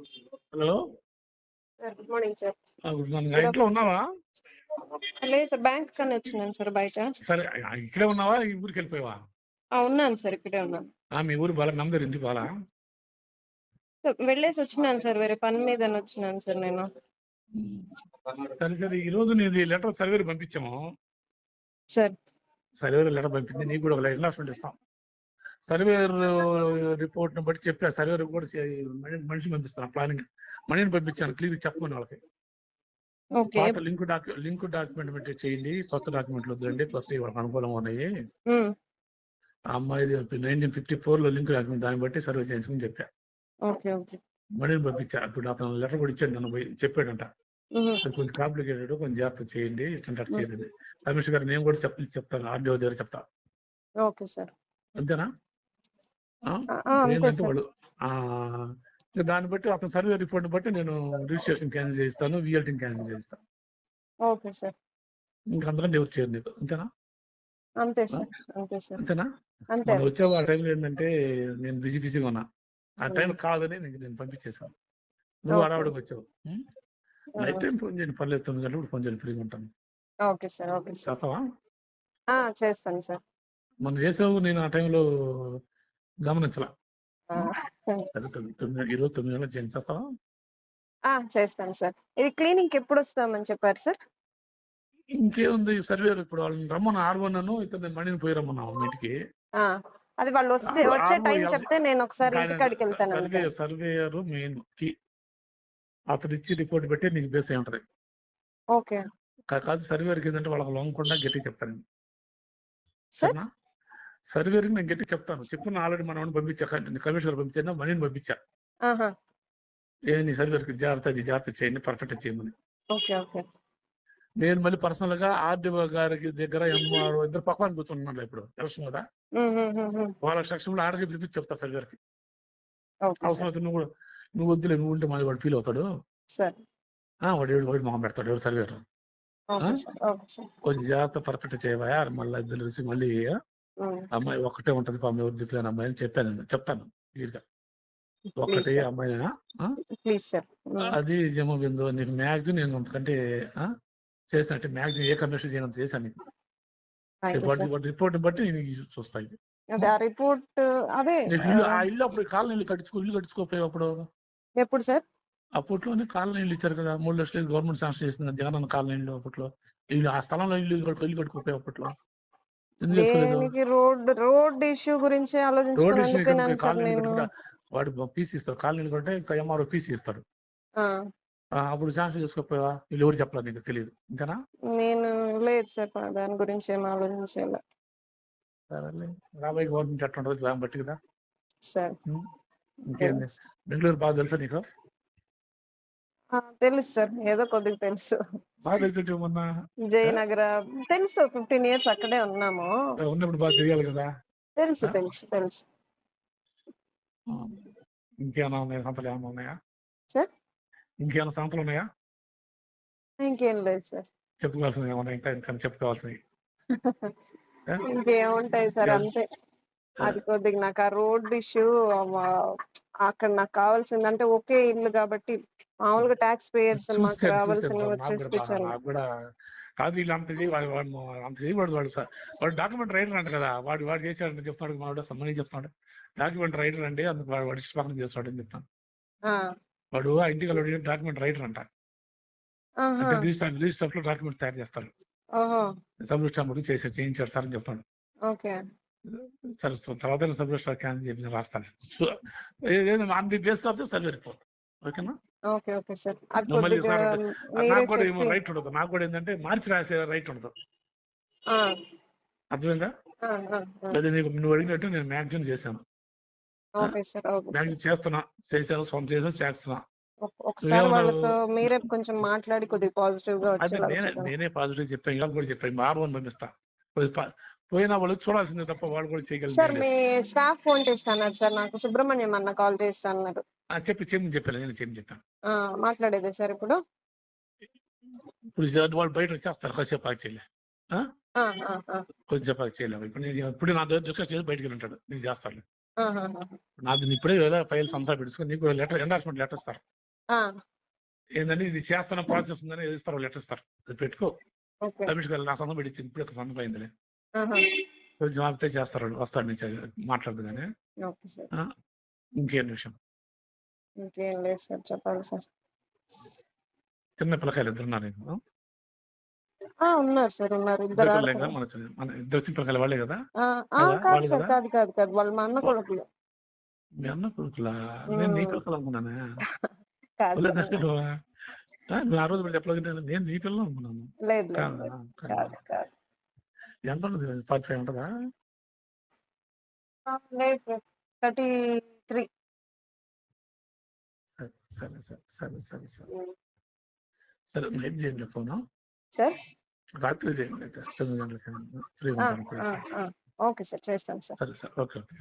Hello sir good morning sir. Good morning. ఇంట్లో ఉన్నావా? లేదు సార్ బ్యాంక్ కన్నా వచ్చినాను సార్ బయట. సరే ఇక్కడే ఉన్నావా? ఈ ఊరికి వెళ్ళిపోయావా? ఆ, ఉన్నాను సార్ ఇక్కడే ఉన్నాను. మీ ఊరు బాగా నమ్మదరు ఇంటికి బాగా సార్, వెళ్ళేసి వచ్చినాను సార్ వేరే పని మీద వచ్చినాను సార్ నేను. సరే సరే ఈ రోజు నేను లెటర్ సర్వేర్ పంపించాము. సార్. సర్వేర్ లెటర్ పంపింది నీకు కూడా ఒక ఇన్వెస్ట్మెంట్ ఇస్తాం. సర్వేర్ రిపోర్ట్ని బట్టి చెప్పా సర్వేర్ కూడా చే- మని- మనిషిని పంపిస్తాను ప్లానింగ్. మనీని పంపించాను క్లియర్ చెప్పమని వాళ్ళకి. పాత లింక్ డాక్యు లింక్ డాక్యుమెంట్ పెట్టి చేయండి కొత్త డాక్యుమెంట్లు వద్దండి కొత్త వాళ్ళకి అనుకూలంగా ఉన్నాయి. ఆ అమ్మాయిది నైన్టీన్ ఫిఫ్టీ ఫోర్లో లింక్ డాక్యుమెంట్ దాన్ని బట్టి సర్వే చేయించుకుని చెప్పా. మనీని పంపించా ఇప్పుడు అతను లెటర్ కూడా ఇచ్చాడు నన్ను పోయి చెప్పాడంట. కొంచెం కాంప్లికేటెడ్ కొంచెం జాగ్రత్త చేయండి ఇట్లా చేయండి. రమేష్ గారు నేను కూడా చెప్ చెప్తాను ఆర్డీఓ దగ్గర చెప్తా. Okay sir. అంతేనా? ఇక దాన్ని బట్టి అతను సర్వే రిపోర్ట్ బట్టి నేను రిజిస్ట్రేషన్ క్యాన్సిల్ చేయిస్తాను విఎల్టీ క్యాన్సిల్ చేయిస్తాను. Okay sir. ఇంకా అందులో ఎవరు చేయరు నీకు అంతేనా? అంతే సార్ అంతే సార్. అంతేనా? అంతే. మనం వచ్చావు ఆ టైంలో ఏంటంటే నేను బిజీ బిజీగా ఉన్నా. ఆ టైం కాదని నేను పంపించేశాను. నువ్వు. హడావుడికి వచ్చావు నైట్ టైం ఫోన్ చేయండి పర్లేదు తొమ్మిది గంటలకు ఫోన్ చేయండి ఫ్రీగా ఉంటాను. Okay sir okay sir. చేస్తావా? చేస్తాను సార్. మనం చేసావు నేను ఆ టైంలో గమనించలా. సరే తొమ్మిది చేయండి చేస్తావా? ఆ, చేస్తాను సార్. ఇది క్లీనింగ్ ఎప్పుడు వస్తామని చెప్పారు సార్? ఇంకేముంది? సర్వేర్ ఇప్పుడు వాళ్ళని రమ్మని ఆర్వన్నాను ఇతను మణిని పోయి రమ్మన్నావు మీ ఇంటికి. అది వాళ్ళు వస్తే వచ్చే టైం చెప్తే నేను ఒకసారి ఇంటికాడికి వెళ్తాను సర్వే సర్వేయర్ మెయిన్కి. అతను ఇచ్చి రిపోర్ట్ పెట్టి నీకు బేస్ అయి ఉంటది. ఓకే. కాదు సర్వేర్కి ఏంటంటే వాళ్ళకి లొంగకుండా గట్టి చెప్తాను. సార్? సరేనా? సర్వేర్కి నేను గట్టి చెప్తాను. చెప్పిన ఆల్రెడీ మనం పంపించా కమిషనర్ పంపించాను మనీని పంపించా. ఆహా. ఏ నీ సర్వేర్కి జాగ్రత్త జాగ్రత్త చేయండి పర్ఫెక్ట్ చేయమని. నేను మళ్ళీ పర్సనల్గా ఆర్డీఓ గారికి దగ్గర ఎంఆర్ఓ ఇద్దరు పక్కన కూర్చున్నాను ఇప్పుడు. తెలుసు కదా. వాళ్ళ సెక్షన్లో ఆర్డర్ పిలిపించి చెప్తా సర్వేర్కి అవసరం నువ్వు కూడా నువ్వు వద్దులే నువ్వు ఉంటే మళ్ళీ వాడు ఫీల్ అవుతాడు. వాడు ఏడు వాడు మొహం పెడతాడు ఎవరు సర్వేర్ కొంచెం జాగ్రత్త పర్ఫెక్ట్ చేయవా? మళ్ళీ ఇద్దరు మళ్ళీ అమ్మాయి ఒక్కటే ఉంటది పాపం ఎవరు దిక్కులేని అమ్మాయి అని చెప్పాను నేను. చెప్తాను క్లియర్గా ఒక్కటే ప్లీజ్ సార్. అమ్మాయినా అది జమ బిందు నీకు మ్యాక్సిమం నేను అంతకంటే ఆ, చేసినట్టు మ్యాక్సిమం ఏ కమిషన్ చేయనంత చేశాను నీకు? వాటి రిపోర్ట్ బట్టి నేను ఆ రిపోర్ట్ అదే ఆ, ఇల్లు అప్పుడు కాలనీలు కట్టించుకో ఇల్లు కట్టించుకోపోయావు అప్పుడు? ఎప్పుడు సార్? అప్పట్లోనే కాలనీలు ఇచ్చారు కదా మూడు లక్షలు గవర్నమెంట్ శాంక్షన్ చేసింది జగనన్న కాలనీలో అప్పట్లో. ఇల్లు ఆ స్థలంలో ఇల్లు ఇల్లు కట్టుకోపోయావు అప్పట్లో. దేనికి రోడ్ రోడ్ ఇష్యూ గురించి రోడ్ ఆలోచించుకొని ఇష్యూ ఉండిపోయినాను సార్ నేను వాడు పీసీ ఇస్తాడు కాలనీలు కంటే ఇంకా ఎంఆర్ఓ పీసీ ఆ, అప్పుడు శాంక్షన్ చేసుకోపోయావా వీళ్ళు ఎవరు చెప్పలేదు నీకు? తెలియదు ఇంతేనా? నేను లేదు సార్ దాని గురించి ఏం ఆలోచించాలి. సరేలే. రాబోయే గవర్నమెంట్ ఎట్లా ఉంటుంది దాన్ని బట్టి కదా? సార్. ఇంకేంది? బెంగళూరు బాగా తెలుసా నీకు? తెలుసు సార్ ఏదో కొద్దిగా తెలుసు. బాగా తెలుసు మొన్న జయనగర తెలుసు ఫిఫ్టీన్ ఇయర్స్ అక్కడే ఉన్నాము. ఉన్నప్పుడు బాగా తెలియాలి కదా? తెలుసు? తెలుసు తెలుసు. ఇంకేమైనా ఉన్నాయా? సంతలు ఏమైనా ఉన్నాయా? సార్? ఇంకేమైనా సంతలు ఉన్నాయా? ఇంకేం లేదు సార్. చెప్పుకోవాల్సినవి ఏమన్నా ఇంకా ఇంకా చెప్పుకోవాల్సినవి? ఆ? ఇంకేముంటాయి సార్. అంతే. అది కొద్దిగా నాకు ఆ రోడ్ ఇష్యూ అక్కడ నాకు కావాల్సింది అంటే ఒకే ఇల్లు కాబట్టి మామూలుగా ట్యాక్స్ పేయర్స్ మాకు నాకు వచ్చేసి కాదు వీళ్ళు అంత వాడు వాడు అంత చేయకూడదు వాడు సార్. వాడు డాక్యుమెంట్ రైటర్ అంట కదా వాడు వాడు చేశాడని చెప్తున్నాడు మావాడు సమ్మని చెప్తున్నాడు డాక్యుమెంట్ రైటర్ అండి అందుకు వాడు వాడు ఇష్ట పక్కన చేస్తాడు అని చెప్తాను వాడు ఆ ఇంటికి వాడు డాక్యుమెంట్ రైటర్ అంట. అంటే రిజిస్టర్లో డాక్యుమెంట్ తయారు చేస్తాడు. సబ్ రిజిస్టర్ చేసి చేయించాడు సార్ అని చెప్తాడు. సరే తర్వాత సబ్ రిజిస్టర్ క్యాన్ నేను రాస్తాను. So on the base of the survey report ఓకేనా? Okay okay sir. అది మళ్ళీ కొద్దిగా సార్ మీరే నాకు కూడా ఏమో చెప్పి రైట్ ఉండదు. నాకు కూడా ఏంటంటే మార్చి రాసే రైట్ ఉండదు. ఆ, అర్థమైందా? ఆ, ఆ, ఆ. అదే నీకు నువ్వు అడిగినట్టు నేను మ్యాక్సిమం చేశాను. Okay sir okay sir. Maximum చేస్తున్నా. చేశాను సొంత చేసాను చేస్తున్నా. ఒక- ఒకసారి నువ్వేమన్నా- వాళ్ళతో మీరే కొంచెం మాట్లాడి కొద్దిగా పాజిటివ్గా అదే వచ్చేలాగా నేనే చూడండి నేనే పాజిటివ్ చెప్పాను. ఇలా కూడా చెప్పాను. మా ఆర్వన్ పంపిస్తా. పోయినా వాళ్ళు చూడాల్సిందే తప్ప వాళ్ళు కూడా సార్ చేయగలిగారు మీ స్టాఫ్ ఫోన్ చేస్తున్నారు సార్ నాకు సుబ్రహ్మణ్యం అన్న కాల్ చేస్తున్నారు. చెప్పి చెప్పి చెప్పాను నేను చెప్పి చెప్పాను ఆ, మాట్లాడేదే సార్ ఇప్పుడు? ఇప్పుడు వాళ్ళు బయట వచ్చేస్తారు కొద్దిసేపు ఆగి చేయలే ఆ, ఆ, ఆ. కొద్దిసేపు ఆగి చేయలేము ఇప్పుడు నేను ఇప్పుడు నా దగ్గర డిస్కస్ చేసి బయటకు ఉంటాడు నేను చేస్తాను. నాది ఇప్పుడే వేరే ఫైల్స్ అంతా పెట్టుకుని నీకు లెటర్ ఎండార్స్మెంట్ లెటర్ ఇస్తారు. ఆ, ఏంటంటే ఇది చేస్తున్న ప్రాసెస్ ఉందని ఇస్తారు లెటర్ ఇస్తారు. అది పెట్టుకో. ఓకే. గారు నా సంతం పెట్టించింది ఇప్పుడు ఒక సంతం అయిందిలే. కొంచెం ఆపితే చేస్తారు. వస్తాడు నుంచి మాట్లాడదు కానీ ఓకే సార్ ఇంకేం విషయం ఇంకేం లేదు సార్ చెప్పాలి సార్ చిన్న పిల్లకాయలు ఇద్దరు ఉన్నారు నీకు. ఉన్నారు సార్ ఉన్నారు ఇద్దరు. మన ఇద్దరు చిన్న పిల్లకాయలు వాళ్ళే కదా కదా? సార్ కదా? కాదు కాదు వాళ్ళు మా అన్న కొడుకులు మీ అన్న కొడుకులా నేను నీ. పిల్లలు అనుకున్నానే కాదు. ఆ, రోజు చెప్పలేదు నేను నీ పిల్లలు అనుకున్నాను లేదు కాదా? కాదా? ఎంత ఉంటుంది ఫార్టీ ఫైవ్ ఉంటుందా? లేదు థర్టీ త్రీ. సరే సరే సరే సరే సరే సరే. సరే నైట్ చేయండి ఫోన్. సార్? రాత్రి చేయండి అయితే. తొమ్మిది గంటలకి ఫ్రీ ఉంటాను. ఓకే సార్ చేస్తాం సార్. సరే సార్. Okay okay.